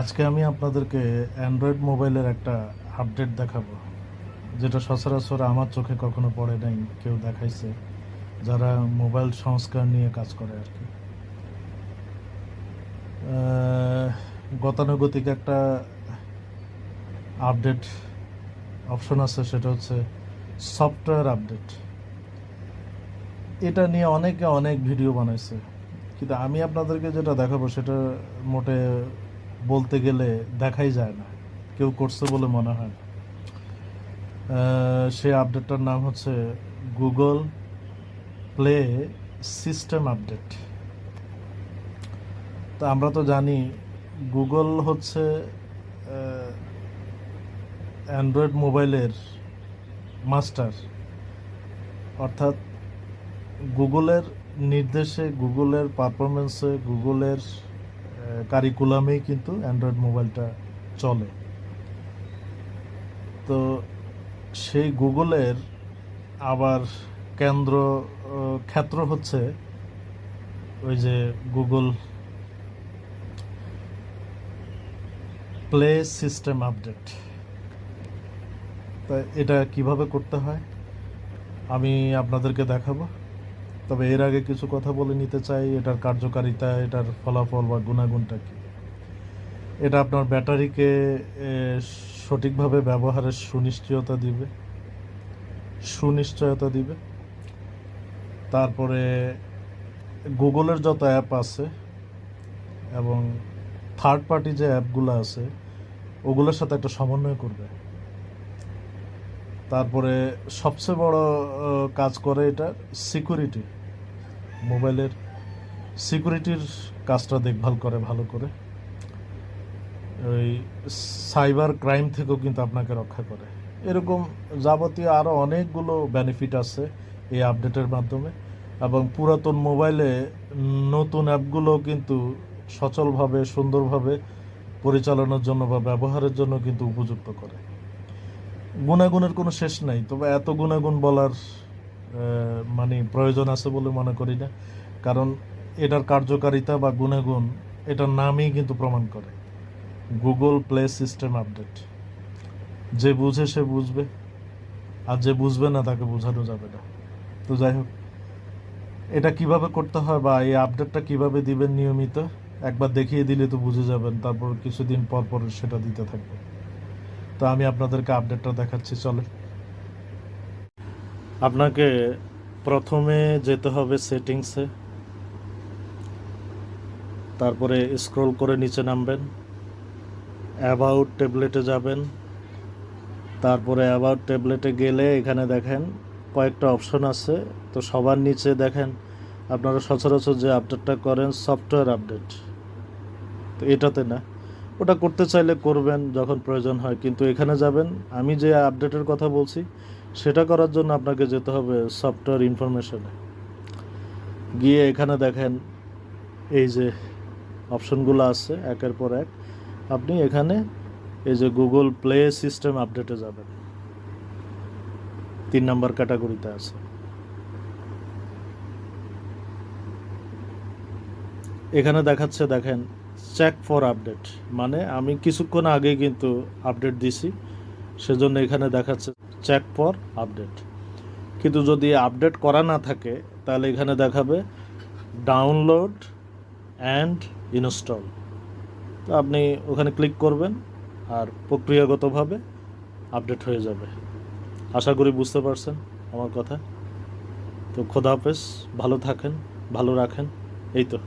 আজকে আমি আপনাদেরকে অ্যান্ড্রয়েড মোবাইলের একটা আপডেট দেখাবো, যেটা সচরাচর আমার চোখে কখনো পড়ে নাই, কেউ দেখাইছে, যারা মোবাইল সংস্কার নিয়ে কাজ করে আর কি। গতানুগতিক একটা আপডেট অপশন আছে, সেটা হচ্ছে সফটওয়্যার আপডেট এটা নিয়ে অনেকে অনেক ভিডিও বানাইছে, কিন্তু আমি আপনাদেরকে যেটা দেখাবো, সেটা মোটে বলতে গেলে দেখাই যায় না। কেউ করছে বলে মনে হয় না। সেই আপডেটটার নাম হচ্ছে গুগল প্লে সিস্টেম আপডেট। তো আমরা তো জানি গুগল হচ্ছে অ্যান্ড্রয়েড মোবাইলের মাস্টার। অর্থাৎ গুগলের নির্দেশে, গুগলের পারফরমেন্সে গুগলের কারিকুলামেই কিন্তু অ্যান্ড্রয়েড মোবাইলটা চলে। তো সেই গুগলের আবার কেন্দ্র ক্ষেত্র হচ্ছে ওই যে গুগল প্লে সিস্টেম আপডেট তা এটা কীভাবে করতে হয়? আমি আপনাদেরকে দেখাবো। তবে এর আগে কিছু কথা বলে নিতে চাই, এটার কার্যকারিতা, এটার ফলাফল বা গুণাগুণটা কি? এটা আপনার ব্যাটারিকে সঠিকভাবে ব্যবহারের সুনিশ্চয়তা দিবে। সুনিশ্চয়তা দিবে। তারপরে গুগলের যত অ্যাপ আছে এবং থার্ড পার্টি যে অ্যাপগুলো আছে, ওগুলোর সাথে একটা সমন্বয় করবে। তারপরে সবচেয়ে বড় কাজ করে এটা সিকিউরিটি মোবাইলের সিকিউরিটির কাজটা দেখভাল করে ভালো করে। ওই সাইবার ক্রাইম থেকেও কিন্তু আপনাকে রক্ষা করে। এরকম যাবতীয় আরও অনেকগুলো বেনিফিট আছে এই আপডেটের মাধ্যমে এবং পুরাতন মোবাইলে নতুন অ্যাপগুলো কিন্তু সচলভাবে, সুন্দরভাবে পরিচালনার জন্য বা ব্যবহারের জন্য কিন্তু উপযুক্ত করে। গুণাগুণের কোনো শেষ নাই। তবে এত গুণাগুণ বলার মানে প্রয়োজন আছে বলে মনে করি না। কারণ এটার কার্যকারিতা বা গুণাগুণ এটার নামই কিন্তু প্রমাণ করে। গুগল প্লে সিস্টেম আপডেট যে বুঝে সে বুঝবে, আর যে বুঝবে না তাকে বোঝানো যাবে না। তো যাই হোক, এটা কীভাবে করতে হয় বা এই আপডেটটা কীভাবে দিবেন নিয়মিত, একবার দেখিয়ে দিলে তো বুঝে যাবেন, তারপর কিছুদিন পর পর সেটা দিতে থাকবে। তো আমি আপনাদেরকে আপডেটটা দেখাচ্ছি চলে আপনাকে প্রথমে যেতে হবে সেটিংসে তারপরে স্ক্রল করে নিচে নামবেন। অ্যাবাউট ট্যাবলেটে যাবেন। তারপরে অ্যাবাউট ট্যাবলেটে গেলে এখানে দেখেন কয়েকটা অপশন আছে। তো সবার নিচে দেখেন, আপনারা সচরাচর যে আপডেটটা করেন সফটওয়্যার আপডেট তো এটাতে না। ওটা করতে চাইলে করবেন যখন প্রয়োজন হয়, কিন্তু এখানে যাবেন। আমি যে আপডেটের কথা বলছি, সেটা করার জন্য আপনাকে যেতে হবে সফটওয়্যার ইনফরমেশনে। গিয়ে এখানে দেখেন, এই যে অপশনগুলো আছে, একের পর এক। আপনি এখানে এই যে গুগল প্লে সিস্টেম আপডেটে যাবেন। তিন নম্বর ক্যাটাগরিতে আছে। এখানে দেখাচ্ছে, দেখেন চেক ফর আপডেট মানে আমি কিছুক্ষণ আগে কিন্তু আপডেট দিছি, সেজন্য এখানে দেখাচ্ছে চেক ফর আপডেট কিন্তু যদি আপডেট করা না থাকে, তাহলে এখানে দেখাবে ডাউনলোড অ্যান্ড ইনস্টল তো আপনি ওখানে ক্লিক করবেন আর প্রক্রিয়াগতভাবে আপডেট হয়ে যাবে। আশা করি বুঝতে পারছেন আমার কথা। তো খোদা ভালো থাকেন, ভালো রাখেন। এই তো।